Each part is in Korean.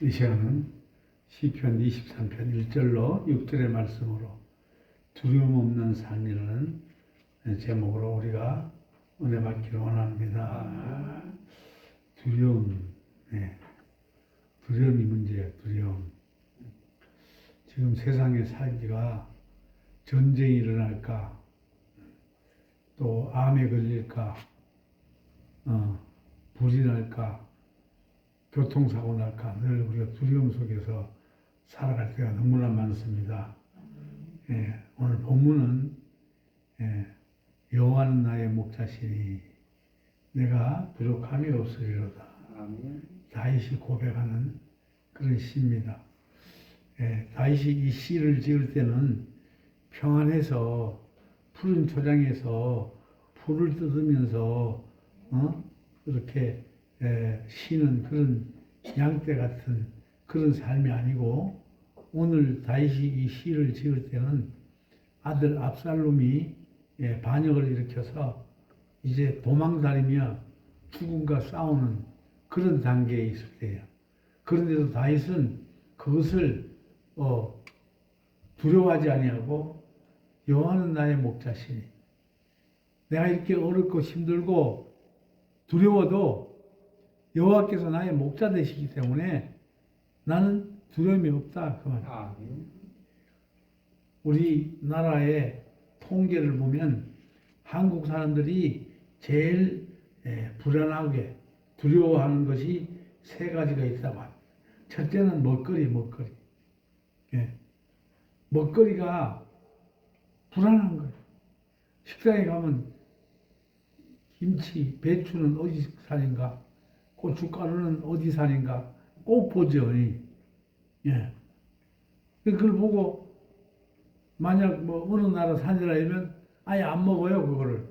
이 시간은 시편 23편 1절로 6절의 말씀으로 두려움 없는 삶이라는 제목으로 우리가 은혜 받기를 원합니다. 두려움, 네. 두려움이 문제예요, 두려움. 지금 세상에 살기가 전쟁이 일어날까, 또 암에 걸릴까, 어, 불이 날까, 교통사고 날까 늘 우리가 두려움 속에서 살아갈 때가 너무나 많습니다. 예, 오늘 본문은 예, 여호와는 나의 목자시니 내가 부족함이 없으리로다. 다윗이 고백하는 그런 시입니다. 예, 다윗이 이 시를 지을 때는 평안해서 푸른 초장에서 풀을 뜯으면서 어? 이렇게 에, 쉬는 그런 양떼 같은 그런 삶이 아니고 오늘 다윗이 이 시를 지을 때는 아들 압살롬이 예, 반역을 일으켜서 이제 도망다니며 죽음과 싸우는 그런 단계에 있을 때예요. 그런데도 다윗은 그것을 어, 두려워하지 아니하고 여호와는 나의 목자시니 내가 이렇게 어렵고 힘들고 두려워도 여호와께서 나의 목자 되시기 때문에 나는 두려움이 없다 그 말. 아멘. 우리 나라의 통계를 보면 한국 사람들이 제일 예, 불안하게 두려워하는 것이 세 가지가 있다고 합니다. 첫째는 먹거리, 먹거리. 예. 먹거리가 불안한 거예요. 식당에 가면 김치, 배추는 어디 산인가, 고춧가루는 어디 산인가 꼭 보죠. 이. 예. 그걸 보고 만약 뭐 어느 나라 산이라 하면 아예 안 먹어요 그거를.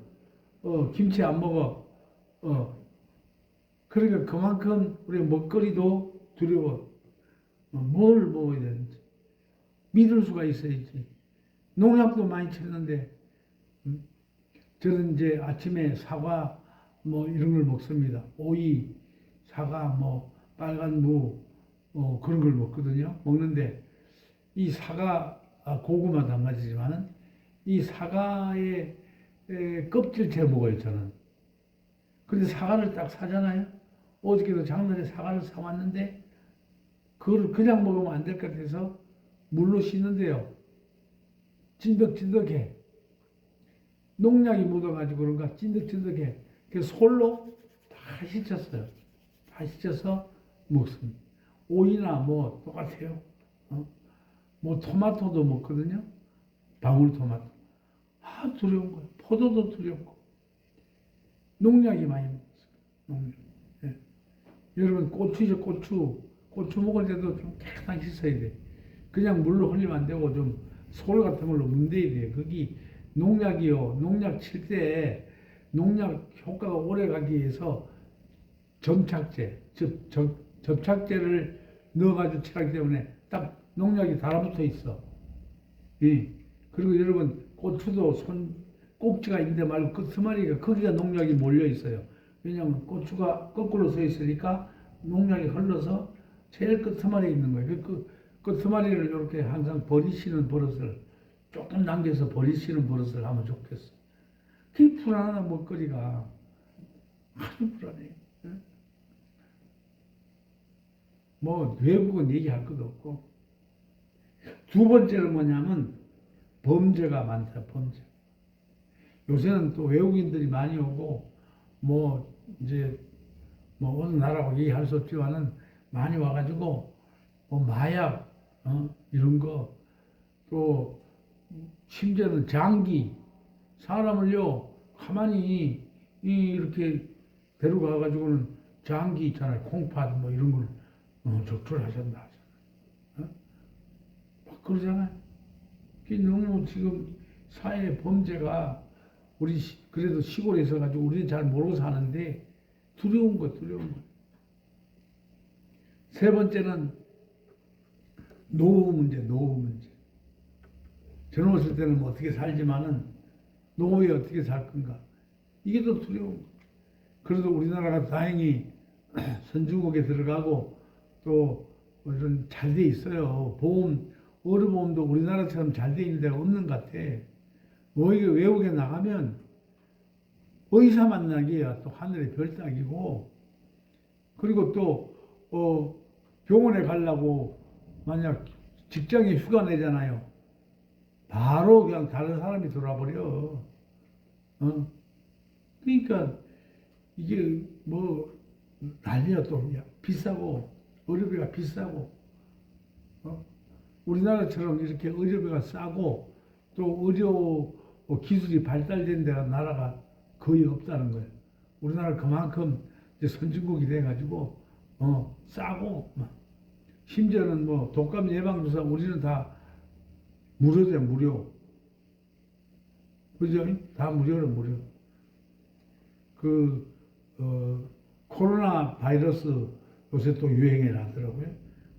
어 김치 안 먹어. 어 그러니까 그만큼 우리 먹거리도 두려워. 어, 뭘 먹어야 되는지 믿을 수가 있어야지. 농약도 많이 쳤는데 음? 저는 이제 아침에 사과 뭐 이런 걸 먹습니다. 오이, 사과, 뭐 빨간 무, 어, 그런 걸 먹거든요. 먹는데 이 사과, 아, 고구마도 한 가지지만은 이 사과의 에, 껍질째 먹어요 저는. 근데 사과를 딱 사잖아요. 어저께도 장날에 사과를 사왔는데 그걸 그냥 먹으면 안 될 것 같아서 물로 씻는데요. 찐득찐득해. 농약이 묻어가지고 그런가 찐득찐득해. 그 솔로 다 씻었어요. 다 씻어서 먹습니다. 오이나 뭐 똑같아요. 어? 뭐 토마토도 먹거든요. 방울토마토. 아 두려운 거예요. 포도도 두렵고. 농약이 많이 먹었어요. 농약. 예. 여러분 고추죠 고추. 고추 먹을 때도 좀 깨끗하게 씻어야 돼. 그냥 물로 흘리면 안 되고 좀 솔 같은 걸로 문대야 돼. 거기 농약이요. 농약 칠 때 농약 효과가 오래 가기 위해서 점착제, 즉 접, 접착제를 넣어가지고 칠하기 때문에 딱 농약이 달아붙어 있어. 예. 그리고 여러분 고추도 손 꼭지가 있는데 말고 끝머리가 거기가 농약이 몰려 있어요. 왜냐하면 고추가 거꾸로 서 있으니까 농약이 흘러서 제일 끝머리에 있는 거예요. 그, 그 끝머리를 이렇게 항상 버리시는 버릇을 조금 남겨서 버리시는 버릇을 하면 좋겠어. 그게 불안한 먹거리가 아주 불안해요. 예? 뭐 외국은 얘기할 것도 없고 두 번째는 뭐냐면 범죄가 많다 범죄 요새는 또 외국인들이 많이 오고 뭐 이제 뭐 어느 나라고 얘기할 수 없지만은 많이 와가지고 뭐 마약 어? 이런 거 또 심지어는 장기 사람을요 가만히 이 이렇게 데려가 가지고는 장기 있잖아요 콩팥 뭐 이런 걸 하셨다 하잖아요. 어? 막 그러잖아요. 너무 지금 사회 범죄가 우리 시- 그래도 시골에 있어 가지고 우리는 잘 모르고 사는데 두려운 거 두려운 거. 세 번째는 노후 문제, 노후 문제. 젊었을 때는 뭐 어떻게 살지만은 노후에 어떻게 살 건가. 이게 더 두려운 거. 그래도 우리나라가 다행히 선진국에 들어가고 또 이런 잘 돼 있어요. 보험, 의료보험도 우리나라처럼 잘 돼 있는 데가 없는 것 같아. 외국에, 외국에 나가면 의사 만나기야 또 하늘의 별 따기고, 그리고 또, 어, 병원에 가려고 만약 직장에 휴가 내잖아요. 바로 그냥 다른 사람이 돌아버려. 어? 그러니까 이게 뭐 난리야 또 야, 비싸고 의료비가 비싸고 어? 우리나라처럼 이렇게 의료비가 싸고 또 의료 어, 기술이 발달된 데가 나라가 거의 없다는 거예요. 우리나라 그만큼 이제 선진국이 돼가지고 어 싸고 막. 심지어는 뭐 독감 예방 주사 우리는 다 무료돼 무료. 그죠? 다 무료로 무료. 그 어, 코로나 바이러스 요새 또 유행해 나더라고요.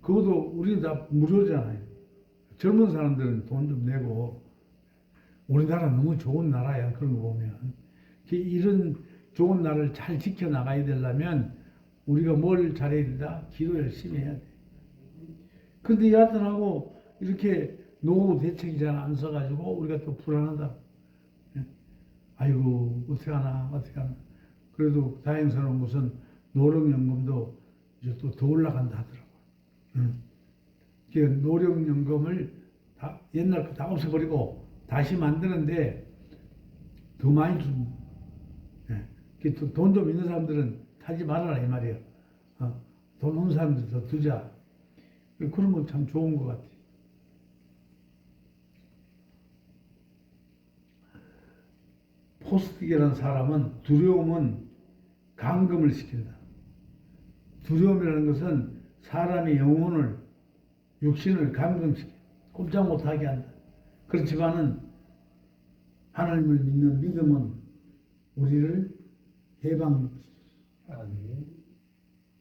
그것도 우리는 다 무료잖아요. 젊은 사람들은 돈 좀 내고 우리나라 너무 좋은 나라야 그런 거 보면 그 이런 좋은 나라를 잘 지켜 나가야 되려면 우리가 뭘 잘해야 된다? 기도 열심히 해야 돼. 근데 여하튼하고 이렇게 노후 대책이 잘 안 써가지고 우리가 또 불안하다. 예. 아이고 어떻게 하나 어떻게 하나. 그래도 다행스러운 것은 노령연금도 이제 또 더 올라간다 하더라고. 음. 그 노령연금을 다 옛날 거 다 없애버리고 다시 만드는데 더 많이 주. 예. 돈좀 있는 사람들은 타지 말아라 이 말이야. 어. 돈 없는 사람들 더 두자. 그런 건 참 좋은 것 같아. 포스틱이라는 사람은 두려움은 감금을 시킨다. 두려움이라는 것은 사람의 영혼을, 육신을 감금시켜. 꼼짝 못하게 한다. 그렇지만은 하나님을 믿는 믿음은 우리를 해방, 아멘.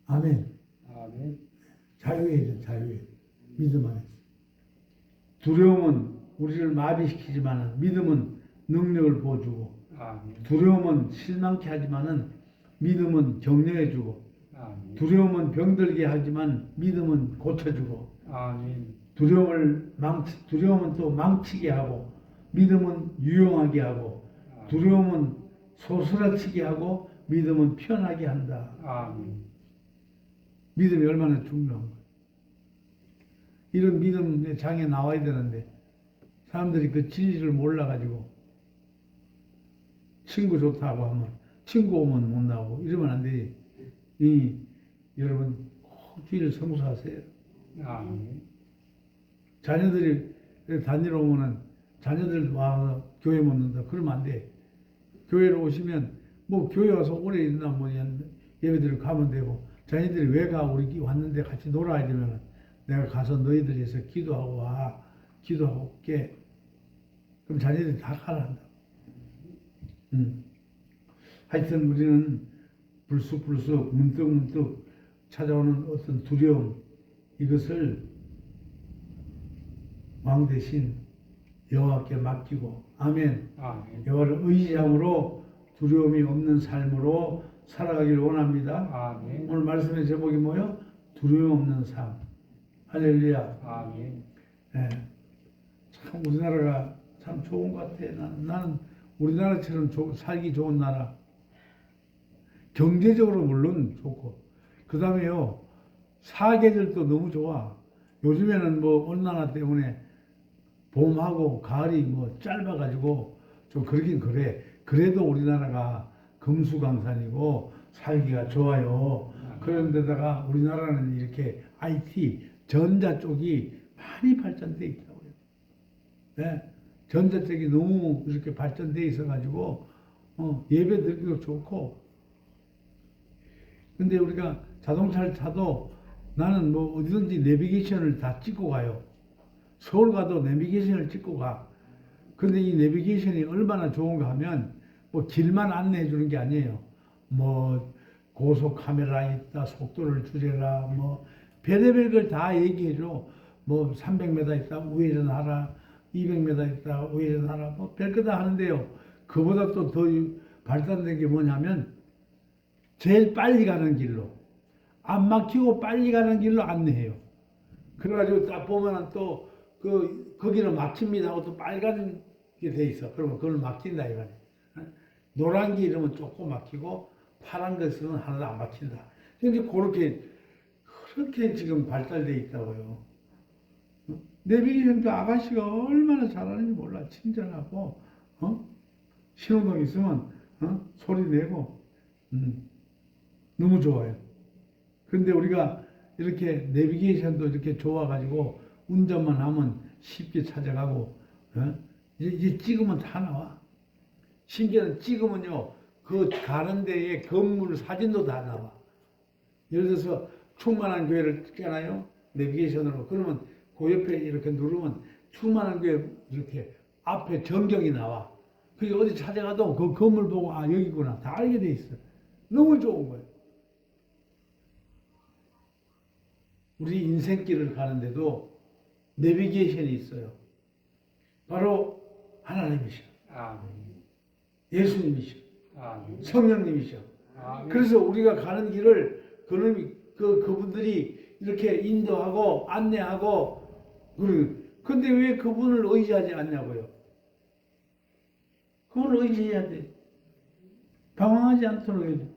아멘. 아멘. 자유해야 돼, 자유해. 믿음 안에서. 두려움은 우리를 마비시키지만은 믿음은 능력을 보여주고 아멘. 두려움은 실망케 하지만은 믿음은 격려해주고 아멘. 두려움은 병들게 하지만 믿음은 고쳐주고 아멘. 두려움을 망치 두려움은 또 망치게 하고 믿음은 유용하게 하고 두려움은 소스라치게 하고 믿음은 편하게 한다. 아멘. 믿음이 얼마나 중요한 거야. 이런 믿음의 장에 나와야 되는데 사람들이 그 진리를 몰라가지고 친구 좋다고 하면 친구 오면 못 나오고 이러면 안 되지. 이 여러분 꼭 주의를 성수하세요. 아멘. 자녀들이 다니러 오면은 자녀들 와서 교회 묻는다. 그러면 안 돼. 교회로 오시면 뭐 교회 와서 오래 있나 뭐 예배드리고 가면 되고 자녀들이 왜 가? 우리 왔는데 같이 놀아야 되면 내가 가서 너희들에서 기도하고 와. 기도하고 올게. 그럼 자녀들이 다 가란다. 음. 하여튼 우리는 불쑥불쑥 문득문득 찾아오는 어떤 두려움 이것을 왕 대신 여호와께 맡기고 아멘. 아멘. 여호와를 의지함으로 두려움이 없는 삶으로 살아가길 원합니다. 아멘. 오늘 말씀의 제목이 뭐요? 두려움 없는 삶. 할렐루야. 아멘. 예. 참 우리나라가 참 좋은 것 같아. 나는, 나는 우리나라처럼 조- 살기 좋은 나라. 경제적으로 물론 좋고 그 다음에요 사계절도 너무 좋아. 요즘에는 뭐 온난화 때문에 봄하고 가을이 뭐 짧아가지고 좀 그러긴 그래. 그래도 우리나라가 금수강산이고 살기가 좋아요. 그런데다가 우리나라는 이렇게 IT 전자 쪽이 많이 발전돼 있다고요. 네, 전자 쪽이 너무 이렇게 발전돼 있어가지고 어, 예배 드리기도 좋고. 근데 우리가 자동차를 타도 나는 뭐 어디든지 내비게이션을 다 찍고 가요. 서울 가도 내비게이션을 찍고 가. 근데 이 내비게이션이 얼마나 좋은가 하면 뭐 길만 안내해 주는 게 아니에요. 뭐 고속 카메라 있다, 속도를 줄여라, 뭐 별의별 걸 다 얘기해 줘. 뭐 300m 있다, 우회전하라, 200m 있다, 우회전하라, 뭐 별거 다 하는데요. 그보다 또 더 발달된 게 뭐냐면 제일 빨리 가는 길로 안 막히고 빨리 가는 길로 안내해요. 그래가지고 딱 보면은 또 그 거기는 막힙니다 하고 또 빨간 게 돼 있어. 그러면 그걸 막힌다 이거네. 어? 노란 게 이러면 조금 막히고 파란 것은 하나도 안 막힌다. 근데 그렇게 그렇게 지금 발달돼 있다고요. 어? 내비게이션도 아가씨가 얼마나 잘하는지 몰라. 친절하고 어? 신호등 있으면 어? 소리 내고 음, 너무 좋아요. 근데 우리가 이렇게 내비게이션도 이렇게 좋아가지고 운전만 하면 쉽게 찾아가고 어? 이제, 이제 찍으면 다 나와. 심지어는 찍으면요 그 가는 데에 건물 사진도 다 나와. 예를 들어서 충만한 교회를 찍잖아요 내비게이션으로 그러면 그 옆에 이렇게 누르면 충만한 교회 이렇게 앞에 전경이 나와. 그게 어디 찾아가도 그 건물 보고 아 여기구나 다 알게 돼 있어. 너무 좋은 거예요. 우리 인생길을 가는데도 내비게이션이 있어요. 바로 하나님이셔. 아멘. 예수님이셔. 아멘. 성령님이셔. 아멘. 그래서 우리가 가는 길을 그놈이 그 그분들이 이렇게 인도하고 안내하고 그래. 근데 왜 그분을 의지하지 않냐고요? 그분을 의지해야 돼. 방황하지 않도록 해야 돼.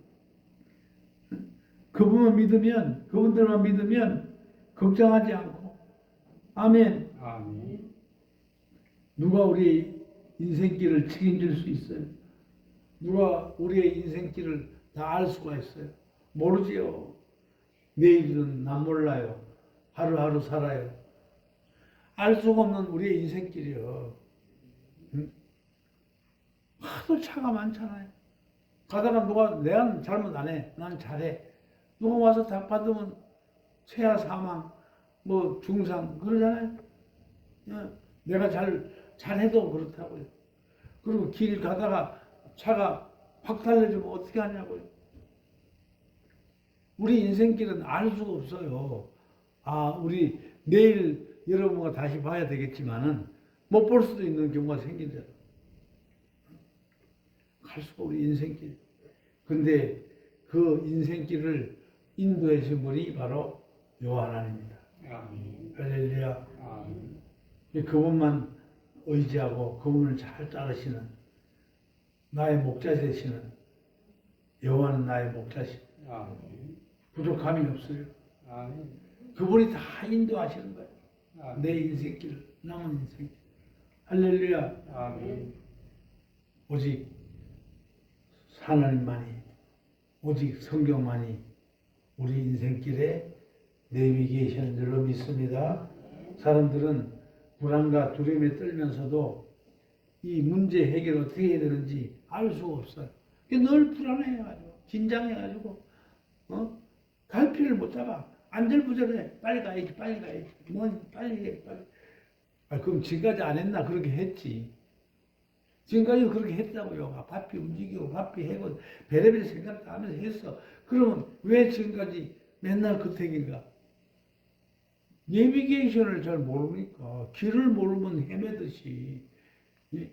그분만 믿으면 그분들만 믿으면 걱정하지 않고 아멘. 아멘. 누가 우리 인생길을 책임질 수 있어요? 누가 우리의 인생길을 다 알 수가 있어요? 모르지요. 내일은 난 몰라요. 하루하루 살아요. 알 수가 없는 우리의 인생길이요. 응? 하도 차가 많잖아요. 가다가 누가 내가 잘못 안 해. 난 잘해. 누가 와서 다 받으면 최하 사망, 뭐 중상 그러잖아요. 어, 내가 잘 잘해도 그렇다고요. 그리고 길 가다가 차가 확 달려주면 어떻게 하냐고요. 우리 인생길은 알 수가 없어요. 아, 우리 내일 여러분과 다시 봐야 되겠지만은 못 볼 수도 있는 경우가 생긴다. 갈 수가 우리 인생길. 근데 그 인생길을 인도해 준 분이 바로 요하나입니다. 아멘. 할렐루야. 그분만 의지하고 그분을 잘 따르시는 나의 목자 되시는 여호와는 나의 목자시. 부족함이 없어요. 아멘. 그분이 다 인도하시는 거예요. 아멘. 내 인생길, 남은 인생. 할렐루야. 아멘. 오직 하나님만이, 오직 성경만이 우리 인생길에 내비게이션인 줄로 믿습니다. 사람들은 불안과 두려움에 떨면서도 이 문제 해결 어떻게 해야 되는지 알 수가 없어요. 늘 불안해가지고, 긴장해가지고, 어? 갈피를 못 잡아. 안절부절해. 빨리 가야지, 빨리 가야지. 뭐, 빨리 해, 빨리. 아, 그럼 지금까지 안 했나? 그렇게 했지. 지금까지 그렇게 했다고요. 아, 바삐 움직이고, 바삐 해고, 베레베레 생각 다 하면서 했어. 그러면 왜 지금까지 맨날 그 택인가? 내비게이션을 잘 모르니까, 길을 모르면 헤매듯이, 이,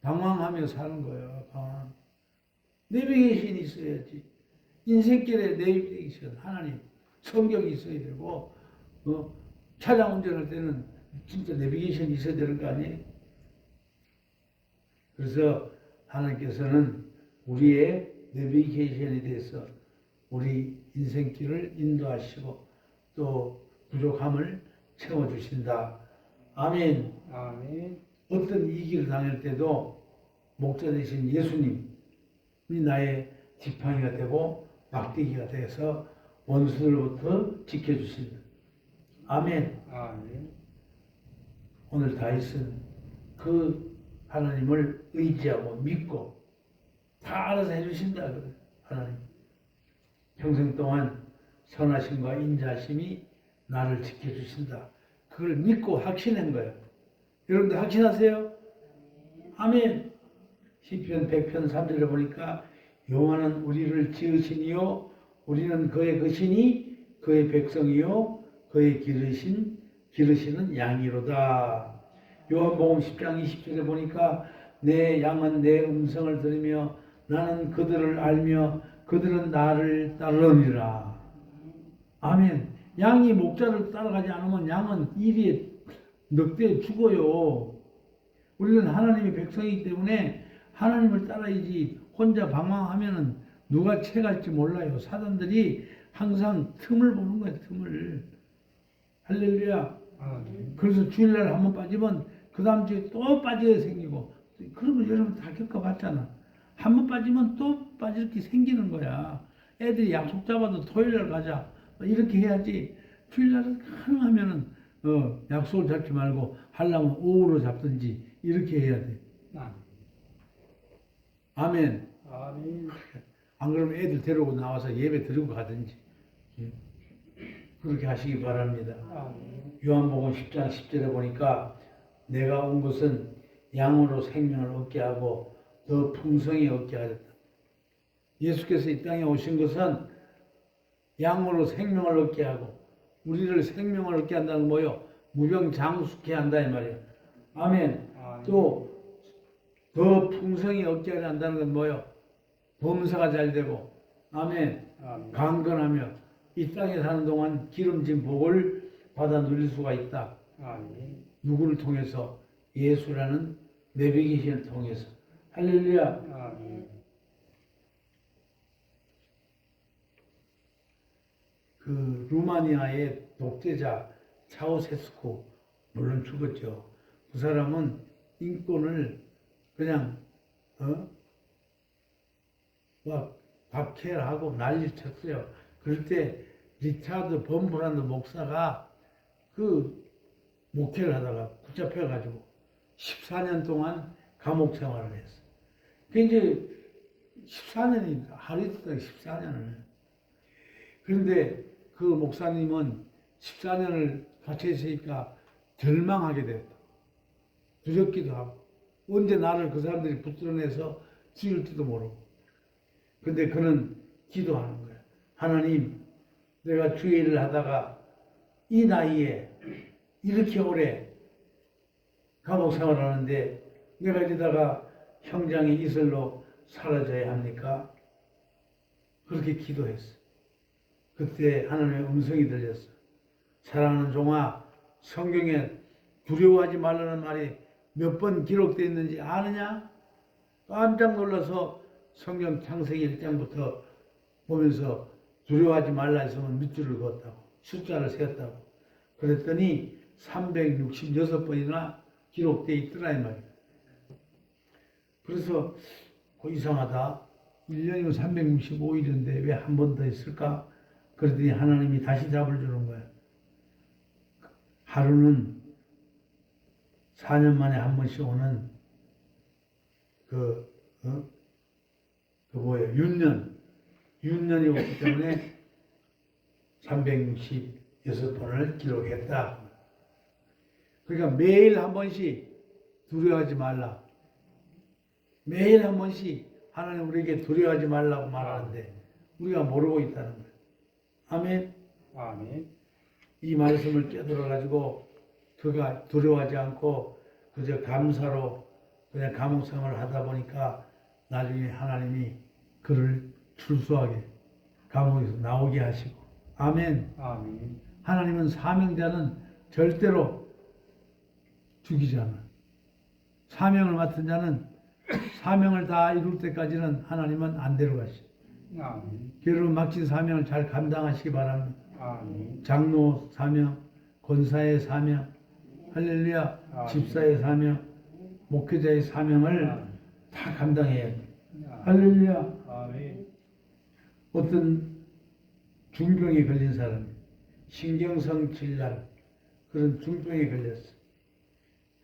방황하며 사는 거야, 방황. 내비게이션이 있어야지. 인생길에 내비게이션, 하나님, 성경이 있어야 되고, 어, 차량 운전할 때는 진짜 내비게이션이 있어야 되는 거 아니에요? 그래서 하나님께서는 우리의 내비게이션에 대해서 우리 인생길을 인도하시고 또 부족함을 채워주신다. 아멘. 아멘. 어떤 이기를 당할 때도 목자 되신 예수님이 나의 지팡이가 되고 막대기가 돼서 원수들로부터 지켜주신다. 아멘. 아멘. 오늘 다윗은 그 하나님을 의지하고 믿고 다 알아서 해주신다 그래 하나님 평생 동안 선하심과 인자하심이 나를 지켜주신다 그걸 믿고 확신한 거예요 여러분들 확신하세요? 아멘 시편 100편 3절에 보니까 여호와는 우리를 지으시니요 우리는 그의 것이니 그의 백성이요 그의 기르신 기르시는 양이로다 요한복음 10장 20절에 보니까 내 양은 내 음성을 들으며 나는 그들을 알며 그들은 나를 따르느니라. 아멘. 양이 목자를 따라가지 않으면 양은 일이 넉대 죽어요. 우리는 하나님의 백성이기 때문에 하나님을 따라야지 혼자 방황하면은 누가 채갈지 몰라요. 사단들이 항상 틈을 보는 거예요. 틈을. 할렐루야. 아멘. 그래서 주일날 한번 빠지면 그 다음 주에 또 빠지게 생기고 그런 거 여러분 다 겪어봤잖아. 한 번 빠지면 또 빠질 게 생기는 거야. 애들이 약속 잡아도 토요일날 가자 이렇게 해야지 주일날은 가능하면은 어, 약속을 잡지 말고 하려면 오후로 잡든지 이렇게 해야 돼. 아멘. 아멘. 안 그러면 애들 데리고 나와서 예배 드리고 가든지 예. 그렇게 하시기 바랍니다. 아멘. 요한복음 10장 10절에 보니까 내가 온 것은 양으로 생명을 얻게 하고 더 풍성히 얻게 하였다. 예수께서 이 땅에 오신 것은 양으로 생명을 얻게 하고 우리를 생명을 얻게 한다는 뭐요? 무병장수케 한다 이 말이에요. 아멘. 아멘. 또더 풍성히 얻게 한다는 건 뭐요? 범사가 잘 되고 아멘. 아멘. 강건하며 이 땅에 사는 동안 기름진 복을 받아 누릴 수가 있다. 아멘. 누구를 통해서? 예수라는 내비게이션을 통해서. 할렐루야. 아멘. 그 루마니아의 독재자 차우세스코 물론 죽었죠. 그 사람은 인권을 그냥 어? 막 박해하고 난리 쳤어요. 그럴 때 리차드 범브란드 목사가 그 목회를 하다가 붙잡혀가지고 14년 동안 감옥 생활을 했어. 그 이제 14년이 하루 이틀 14년을. 그런데 그 목사님은 14년을 같이 있으니까 절망하게 됐다. 두렵기도 하고 언제 나를 그 사람들이 붙들어내서 죽일지도 모르고. 근데 그는 기도하는 거야. 하나님, 내가 주의 일을 하다가 이 나이에 이렇게 오래 감옥 생활하는데 내가 이러다가 형장의 이슬로 사라져야 합니까? 그렇게 기도했어. 그때 하나님의 음성이 들렸어. 사랑하는 종아, 성경에 두려워하지 말라는 말이 몇 번 기록되어 있는지 아느냐? 깜짝 놀라서 성경 창세기 1장부터 보면서 두려워하지 말라 했으면 밑줄을 그었다고. 숫자를 세었다고. 그랬더니 366번이나 기록되어 있더라, 이 말이야. 그래서 그 이상하다. 1년이면 365일인데 왜 한 번 더 있을까? 그랬더니 하나님이 다시 잡을 주는 거야. 하루는 4년 만에 한 번씩 오는 그, 어? 그 뭐예요? 윤년. 윤년이 오기 때문에 366번을 기록했다. 그러니까 매일 한 번씩 두려워하지 말라. 매일 한 번씩 하나님 우리에게 두려워하지 말라고 말하는데 우리가 모르고 있다는 거예요. 아멘. 아멘. 이 말씀을 깨달아 가지고 그가 두려워하지 않고 그저 감사로 그냥 감옥 생활을 하다 보니까 나중에 하나님이 그를 출소하게 감옥에서 나오게 하시고 아멘. 아멘. 하나님은 사명자는 절대로 죽이지 않아. 사명을 맡은 자는 사명을 다 이룰 때까지는 하나님은 안 데려가시. 아 멘. 여러분 맡긴 사명을 잘 감당하시기 바랍니다. 아멘. 장로 사명, 권사의 사명, 할렐루야, 아멘. 집사의 사명, 목회자의 사명을 아멘. 다 감당해야 돼. 할렐루야. 아멘. 어떤 중병에 걸린 사람, 신경성 질환, 그런 중병에 걸렸어.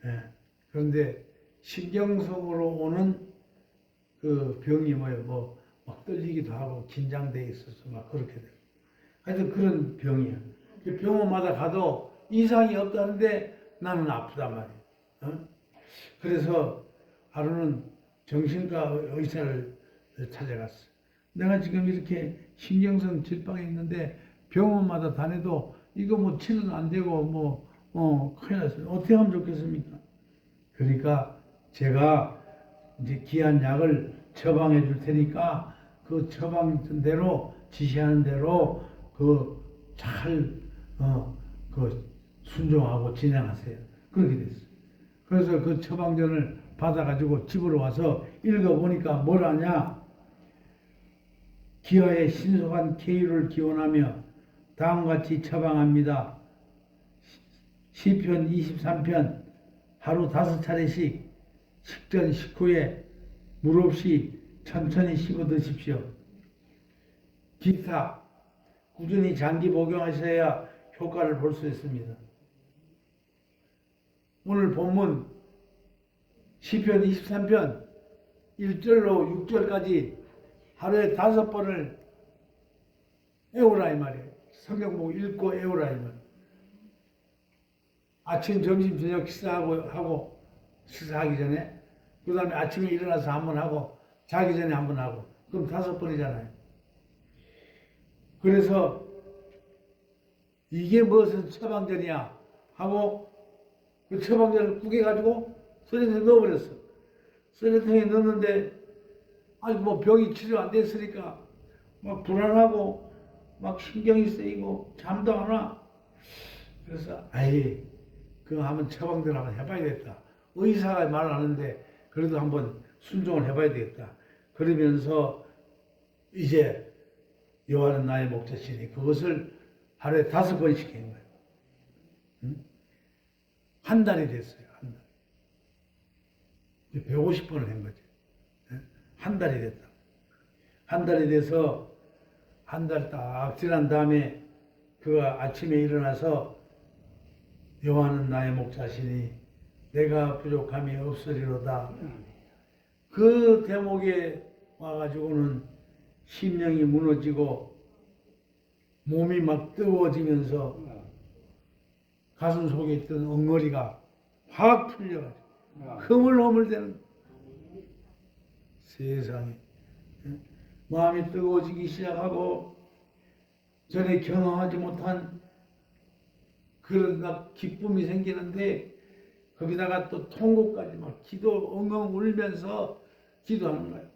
예. 그런데 신경성으로 오는 그 병이 뭐예요? 뭐, 막 떨리기도 하고 긴장돼 있어서 막 그렇게 돼. 하여튼 그런 병이야. 그 병원마다 가도 이상이 없다는데 나는 아프단 말이야. 어? 그래서 하루는 정신과 의사를 찾아갔어. 내가 지금 이렇게 신경성 질병에 있는데 병원마다 다녀도 이거 뭐 치료도 안 되고 뭐, 어, 큰일 났어요. 어떻게 하면 좋겠습니까? 그러니까 제가 이제 귀한 약을 처방해 줄 테니까 그 처방된 대로 지시하는 대로 그잘 어, 그 순종하고 진행하세요. 그렇게 됐어요. 그래서 그 처방전을 받아가지고 집으로 와서 읽어보니까 뭘 하냐? 기아의 신속한 쾌유를 기원하며 다음과 같이 처방합니다. 시편 23편 하루 다섯 차례씩 식전 식후에 물 없이 천천히 씹어 드십시오. 기타 꾸준히 장기 복용하셔야 효과를 볼 수 있습니다. 오늘 본문 시편 23편 1절로 6절까지 하루에 다섯 번을 외우라 이 말이에요. 성경 보고 읽고 외우라 이 말이에요. 아침, 점심, 저녁 식사하고 하고 식사하기 전에 그 다음에 아침에 일어나서 한 번 하고 자기 전에 한 번 하고 그럼 다섯 번이잖아요. 그래서 이게 무슨 처방전이야 하고 그 처방전을 구겨가지고 쓰레기통에 넣어버렸어. 쓰레기통에 넣었는데 아니 뭐 병이 치료 안 됐으니까 막 불안하고 막 신경이 쓰이고 잠도 안 와. 그래서 아이 그거 한번 처방전 한번 해봐야겠다. 의사가 말을 하는데 그래도 한번 순종을 해봐야 되겠다. 그러면서 이제 여호와는 나의 목자시니 그것을 하루에 다섯 번 시키는 거예요. 응? 한 달이 됐어요. 한 달. 이제 150번을 한. 예? 한 달이 됐다. 한 달이 돼서 한 달 딱 지난 다음에 그 아침에 일어나서 여호와는 나의 목자시니 내가 부족함이 없으리로다. 그 대목에 와가지고는 심령이 무너지고 몸이 막 뜨거워지면서 가슴 속에 있던 엉거리가 확 풀려가지고 흐물흐물대는 세상에 응? 마음이 뜨거워지기 시작하고 전에 경험하지 못한 그런 막 기쁨이 생기는데 거기다가 또 통곡까지 막 기도 엉엉 울면서 기도하는 거예요.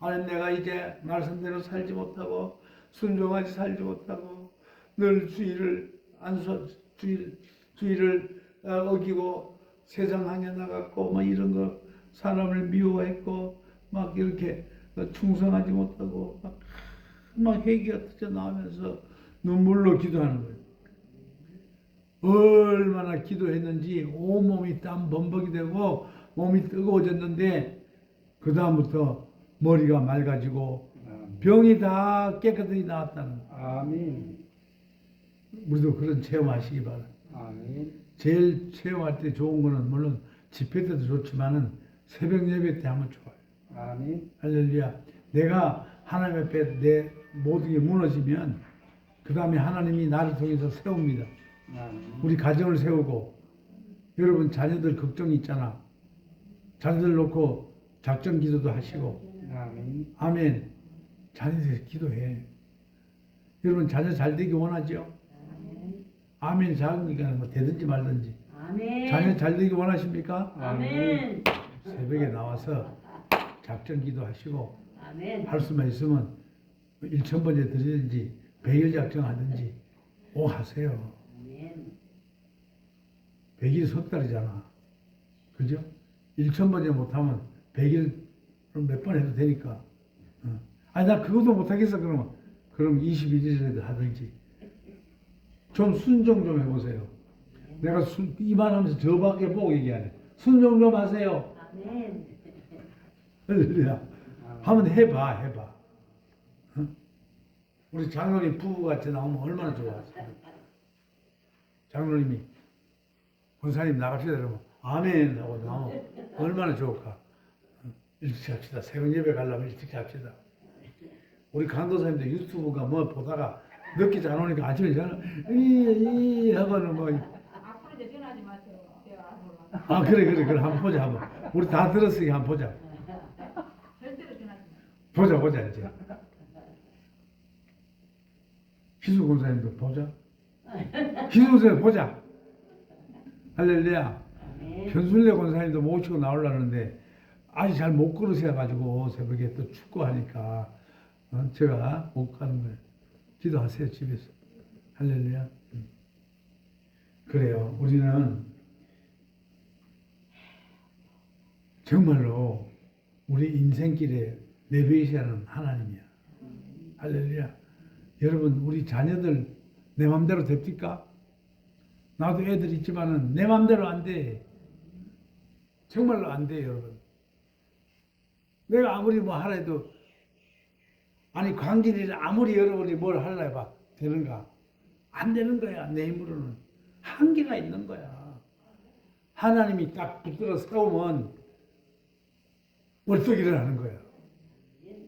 아니 내가 이제 말씀대로 살지 못하고 순종하지 살지 못하고 늘 주의를 안서 주의 주의를 어, 어기고 세상 항해 나갔고 뭐 이런 거 사람을 미워했고 막 이렇게 어, 충성하지 못하고 막, 막 회개가 터져 나오면서 눈물로 기도하는 거예요. 얼마나 기도했는지 온몸이 땀 범벅이 되고 몸이 뜨거워졌는데 그 다음부터 머리가 맑아지고 병이 다 깨끗이 거예요. 아멘. 우리도 그런 체험하시기 바랍니다. 아멘. 제일 체험할 때 좋은 거는 물론 집회 때도 좋지만은 새벽 예배 때 하면 좋아요. 아멘. 할렐루야. 내가 하나님 앞에 내 모든 게 무너지면 그 다음에 하나님이 나를 통해서 세웁니다. 아멘. 우리 가정을 세우고 여러분 자녀들 걱정이 있잖아. 자녀들 놓고 작전 기도도 하시고 아멘. 아멘. 자녀들 기도해. 여러분 자녀 잘 되기 원하죠? 아멘 작으니까 뭐 되든지 말든지. 아멘. 자녀 잘 되기 원하십니까? 아멘. 새벽에 나와서 작전 기도하시고 아멘. 할 수만 있으면 1천 번째 드리든지 100일 작정 하든지 오 하세요. 아멘. 100일 석 달이잖아. 그죠? 1천 번째 못하면 100일 몇 번 해도 되니까. 어. 아니 나 그것도 못하겠어 그러면 그럼 21일이라도 하든지 좀 순종 좀 해보세요. 내가 순, 이만하면서 저밖에 보고 얘기하네. 순종 좀 하세요. 아멘. 할렐루야. 한번 해봐, 해봐. 어? 우리 장로님 부부 같이 나오면 얼마나 좋아. 장로님이 권사님 나갑시다 그러면 아멘 하고 나오면 얼마나 좋을까. 어? 일찍 합시다. 새벽 예배 가려면 일찍 합시다. 우리 강도사님도 유튜브가 뭐 보다가 늦게 잘 오니까 아침에 전화 이 하고는 뭐 앞으로 전화하지 마세요. 제가 안 올라. 아 그래 그래 그래 한번 보자 한번 우리 다 들었으니까 한번 보자 절대로 전화하지 마세요. 보자 보자 이제 희수 권사님도 보자 희수 권사님 보자 할렐루야. 변순례 권사님도 모시고 나오려는데 아직 잘 못 걸으셔가지고 새벽에 또 춥고 하니까 어, 제가 못 가는 거예요 기도하세요 집에서 할렐루야 음. 그래요. 우리는 정말로 우리 인생길에 내비게이션은 하나님이야. 할렐루야. 여러분, 우리 자녀들 내 맘대로 됩니까? 나도 애들 있지만은 내 맘대로 안 돼. 정말로 안 돼, 여러분. 내가 아무리 뭐 하라 해도 아니 광진이를 아무리 여러분이 뭘 하려 해봐 되는가? 안 되는 거야 내 힘으로는 한계가 있는 거야. 하나님이 딱 붙들어 세우면 벌떡 일어나는 거야.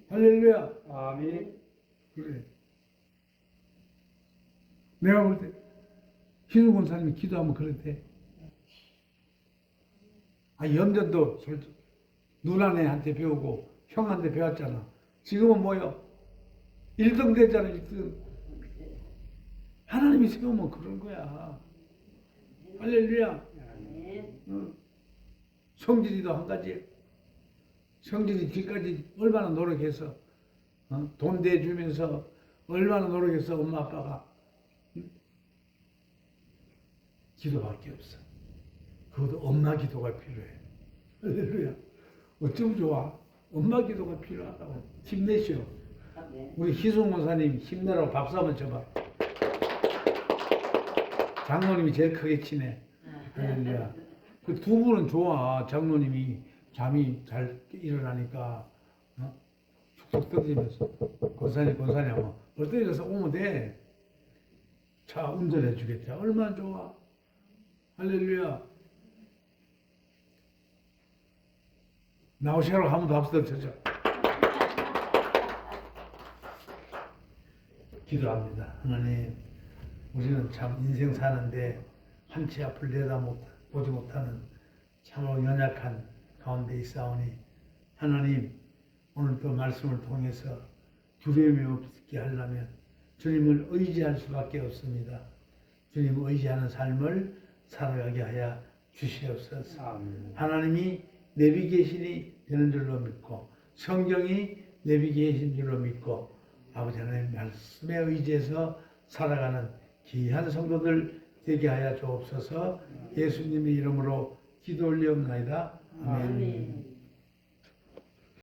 할렐루야. 아멘. 그래. 내가 볼 때 희수 권사님이 기도하면 그랬대. 아 염전도 솔직히 누나네한테 배우고 형한테 배웠잖아. 지금은 뭐요? 1등 되잖아 1등. 하나님이 세우면 그런 거야. 할렐루야. 응. 성진이도 한 가지. 성진이 뒤까지 얼마나 노력해서 어? 돈 대주면서 얼마나 노력해서 엄마 아빠가 응? 기도밖에 없어. 그것도 엄마 기도가 필요해. 할렐루야. 어쩜 좋아? 엄마 기도가 필요하다고. 힘내시오. 우리 희숙 목사님 힘내라고 박수 한번 쳐봐. 장로님이 제일 크게 치네. 할렐루야. 그 두 분은 좋아. 장로님이 잠이 잘 일어나니까 어? 툭툭 떨어지면서 권사님 권사님 하면 얼떨려서 오면 돼. 차 운전해 주겠다. 얼마나 좋아. 할렐루야. 나오시라고 한번 박수 더 쳐줘. 기도합니다. 하나님, 우리는 참 인생 사는데 한치 앞을 내다 못, 보지 못하는 참으로 연약한 가운데 있사오니 하나님 오늘 또 말씀을 통해서 두려움이 없게 하려면 주님을 의지할 수밖에 없습니다. 주님을 의지하는 삶을 살아가게 하여 주시옵소서. 아멘. 하나님이 내비게이션이 되는 줄로 믿고 성경이 내비게이션 줄로 믿고 아버지 하나님 말씀에 의지해서 살아가는 귀한 성도들 되게 하여 주옵소서 예수님의 이름으로 기도 올리옵나이다. 아멘. 아멘.